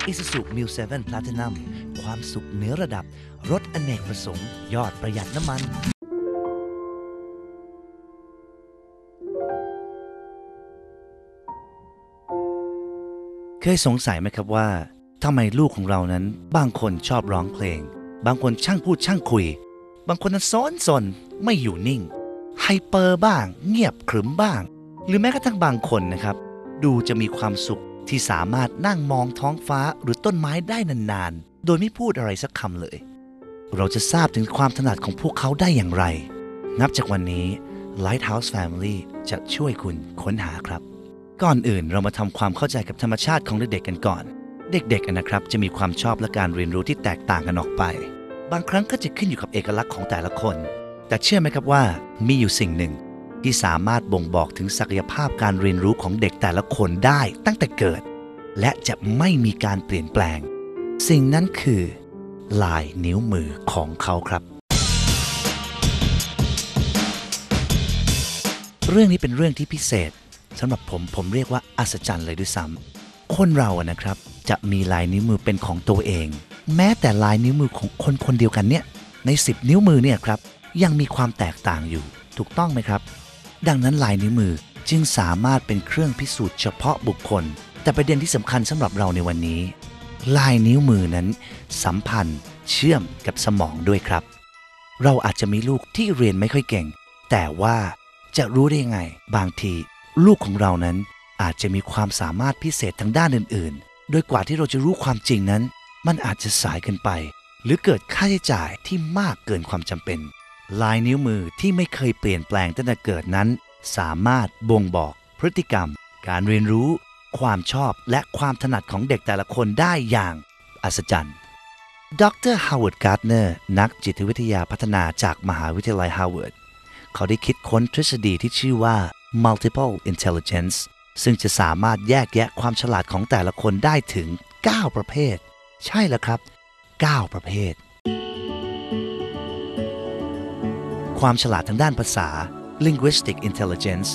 ใหม่ Isuzu Mu 7 Platinum ความสุขเหนือระดับ รถอเนกประสงค์ ยอดประหยัดน้ำมันเคยสงสัยไหมครับว่าทำไมลูกของเรานั้น บางคนชอบร้องเพลง บางคนช่างพูดช่างคุย บางคนนั้นซ้อนสนไม่อยู่นิ่ง ไฮเปอร์บ้าง เงียบขรึมบ้าง หรือแม้กระทั่งบางคนนะครับ ดูจะมีความสุข ที่สามารถนั่งมองท้องฟ้าหรือต้นไม้ได้นานๆ โดยไม่พูดอะไรสักคำเลย เราจะทราบถึงความถนัดของพวกเขาได้อย่างไร นับจากวันนี้ Lighthouse Family จะช่วยคุณค้นหาครับ ก่อนอื่นเรามาทำความเข้าใจกับธรรมชาติของเด็กๆกันก่อน เด็กๆนะครับจะมีความชอบและการเรียนรู้ที่แตกต่างกันออกไป บางครั้งก็จะขึ้นอยู่กับเอกลักษณ์ของแต่ละคน แต่เชื่อไหมครับว่ามีอยู่สิ่งหนึ่ง ที่สามารถบ่งบอกถึงศักยภาพการเรียนรู้ของเด็กแต่ละคนได้ตั้งแต่เกิด และจะไม่มีการเปลี่ยนแปลง สิ่งนั้นคือ ลายนิ้วมือของเขาครับ เรื่องนี้เป็นเรื่องที่พิเศษสำหรับผมผมเรียกว่าอัศจรรย์เลยด้วยซ้ำคนเราอะนะครับ จะมีลายนิ้วมือเป็นของตัวเอง แม้แต่ลายนิ้วมือของคนคนเดียวกันเนี่ยใน 10 นิ้วมือเนี่ยครับยังมีความแตกต่างอยู่ถูกต้องไหมครับ ดังนั้นลายนิ้วมือจึงสามารถเป็นเครื่องพิสูจน์เฉพาะบุคคล แต่ประเด็นที่สำคัญสำหรับเราในวันนี้ ลายนิ้วมือนั้น สัมพันธ์ เชื่อมกับสมองด้วยครับ เราอาจจะมีลูกที่เรียนไม่ค่อยเก่ง แต่ว่าจะรู้ได้ยังไง บางที ลูกของเรานั้นอาจจะมีความสามารถพิเศษทางด้านอื่น ๆ โดยกว่าที่เราจะรู้ความจริงนั้น มันอาจจะสายเกินไป หรือเกิดค่าใช้จ่ายที่มากเกินความจำเป็น ลายนิ้วมือที่ไม่เคยเปลี่ยนแปลงตั้งแต่เกิดนั้น สามารถบ่งบอกพฤติกรรม การเรียนรู้ ความชอบและความถนัดของเด็กแต่ละคนได้อย่างอัศจรรย์ ดรฮาวเวิร์ดการ์ดเนอร์นักจิตวิทยาพัฒนาจากมหาวิทยาลัยฮาร์วาร์ดเขาได้คิดค้นทฤษฎีที่ชื่อว่า multiple intelligence ซึ่งจะสามารถแยกแยะความฉลาดของแต่ละคนได้ถึง 9 ประเภท ใช่แล้วครับ 9 ประเภท ความฉลาดทางด้านภาษา linguistic intelligence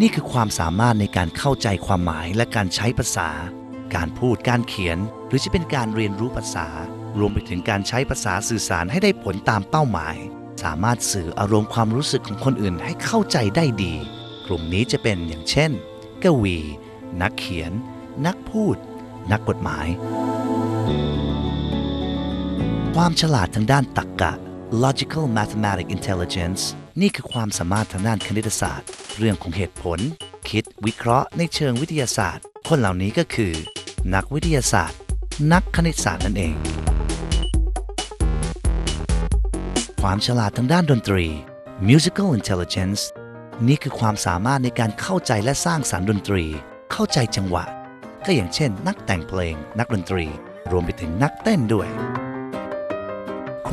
นี่คือความสามารถในการเข้าใจความหมายและการใช้ภาษา การพูดการเขียน หรือจะเป็นการเรียนรู้ภาษา รวมไปถึงการใช้ภาษาสื่อสารให้ได้ผลตามเป้าหมาย สามารถสื่ออารมณ์ความรู้สึกของคนอื่นให้เข้าใจได้ดี กลุ่มนี้จะเป็นอย่างเช่น กวี นักเขียน นักพูด นักกฎหมาย ความฉลาดทางด้านตรรกะ logical mathematic intelligence นี่คือความสามารถทางด้านคณิตศาสตร์ เรื่องของเหตุผล คิดวิเคราะห์ในเชิงวิทยาศาสตร์ คนเหล่านี้ก็คือ นักวิทยาศาสตร์ นักคณิตศาสตร์นั่นเอง ความฉลาดทางด้านดนตรี musical intelligence นี่คือความสามารถในการเข้าใจและสร้างสารรค์ดนตรี เข้าใจจังหวะ ก็อย่างเช่น นักแต่งเพลง นักดนตรี รวมไปถึงนักเต้นด้วย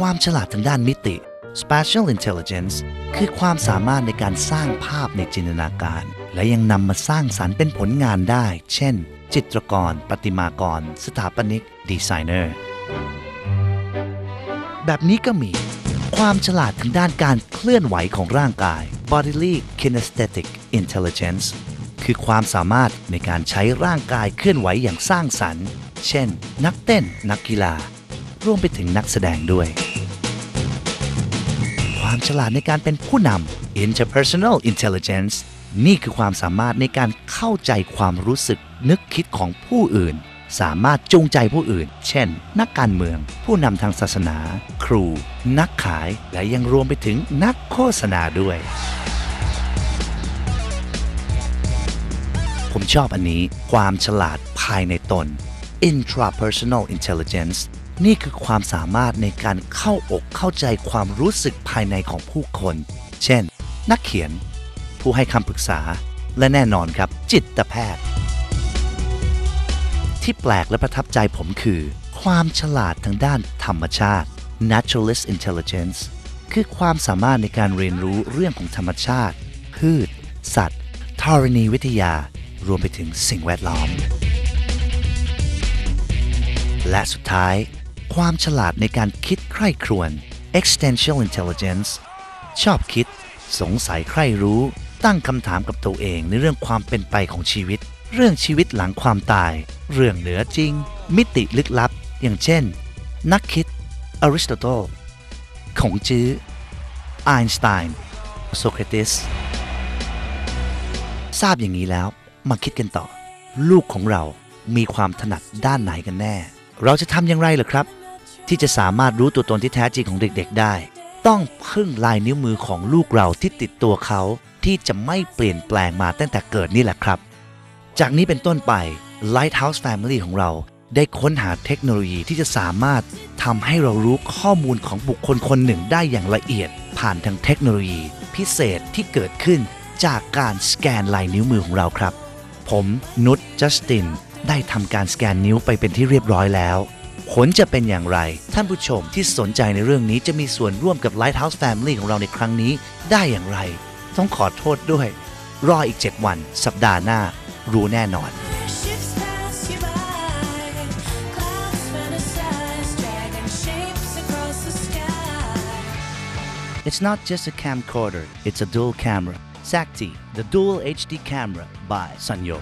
ความฉลาดทางด้านมิติ spatial intelligence คือความสามารถในการสร้างภาพในจินตนาการ และยังนำมาสร้างสารรค์เป็นผลงานได้ เช่น จิตรกร ประติมากร สถาปนิก ดีไซเนอร์ แบบนี้ก็มี ความฉลาดทางด้านการเคลื่อนไหวของร่างกาย bodily kinesthetic intelligence คือความสามารถในการใช้ร่างกายเคลื่อนไหวอย่างสร้างสรรค์ เช่น นักเต้น นักกีฬา รวมไปถึงนักแสดงด้วย ความฉลาดในการเป็นผู้นำ interpersonal intelligence นี่คือความสามารถในการเข้าใจความรู้สึกนึกคิดของผู้อื่น สามารถจูงใจผู้อื่น เช่น นักการเมือง ผู้นำทางศาสนา ครู นักขาย และยังรวมไปถึงนักโฆษณาด้วย ผมชอบอันนี้ ความฉลาดภายในตน intrapersonal intelligence นี่คือความสามารถในการเข้าอกเข้าใจความรู้สึกภายในของผู้คน เช่น นักเขียน ผู้ให้คำปรึกษา และแน่นอนครับ จิตแพทย์ ที่แปลกและประทับใจผมคือ ความฉลาดทางด้านธรรมชาติ naturalist intelligence คือความสามารถในการเรียนรู้เรื่องของธรรมชาติ พืช สัตว์ธรณีวิทยา รวมไปถึงสิ่งแวดล้อม และสุดท้าย ความฉลาดในการคิดใคร่ครวญ existential intelligence ชอบคิด สงสัยใคร่รู้ ตั้งคำถามกับตัวเองในเรื่องความเป็นไปของชีวิต เรื่องชีวิตหลังความตาย เรื่องเหนือจริง มิติลึกลับ อย่างเช่น นักคิดอริสโตเติลขงจื้อไอน์สไตน์โซเครติสทราบอย่างนี้แล้วมาคิดกันต่อ ลูกของเรามีความถนัดด้านไหนกันแน่ เราจะทำอย่างไรล่ะครับ ที่จะสามารถรู้ตัวตนที่แท้จริงของเด็กๆได้ ต้องพึ่งลายนิ้วมือของลูกเราที่ติดตัวเขาที่จะไม่เปลี่ยนแปลงมาตั้งแต่เกิดนี่แหละครับ จากนี้เป็นต้นไป Lighthouse Family ของเราได้ค้นหาเทคโนโลยีที่จะสามารถทำให้เรารู้ข้อมูลของบุคคลคนหนึ่งได้อย่างละเอียด ผ่านทางเทคโนโลยี พิเศษที่เกิดขึ้นจากการสแกนลายนิ้วมือของเราครับ ผมนุชจัสตินได้ทำการสแกนนิ้วไปเป็นที่เรียบร้อยแล้ว ผลจะเป็นอย่างไร ท่านผู้ชมที่สนใจในเรื่องนี้จะมีส่วนร่วมกับ Lighthouse Family ของเราในครั้งนี้ได้อย่างไร ต้องขอโทษด้วย รออีก 7 วัน สัปดาห์หน้า รู้แน่นอน It's not just a camcorder, it's a dual camera. SACTI, the dual HD camera by Sanyo.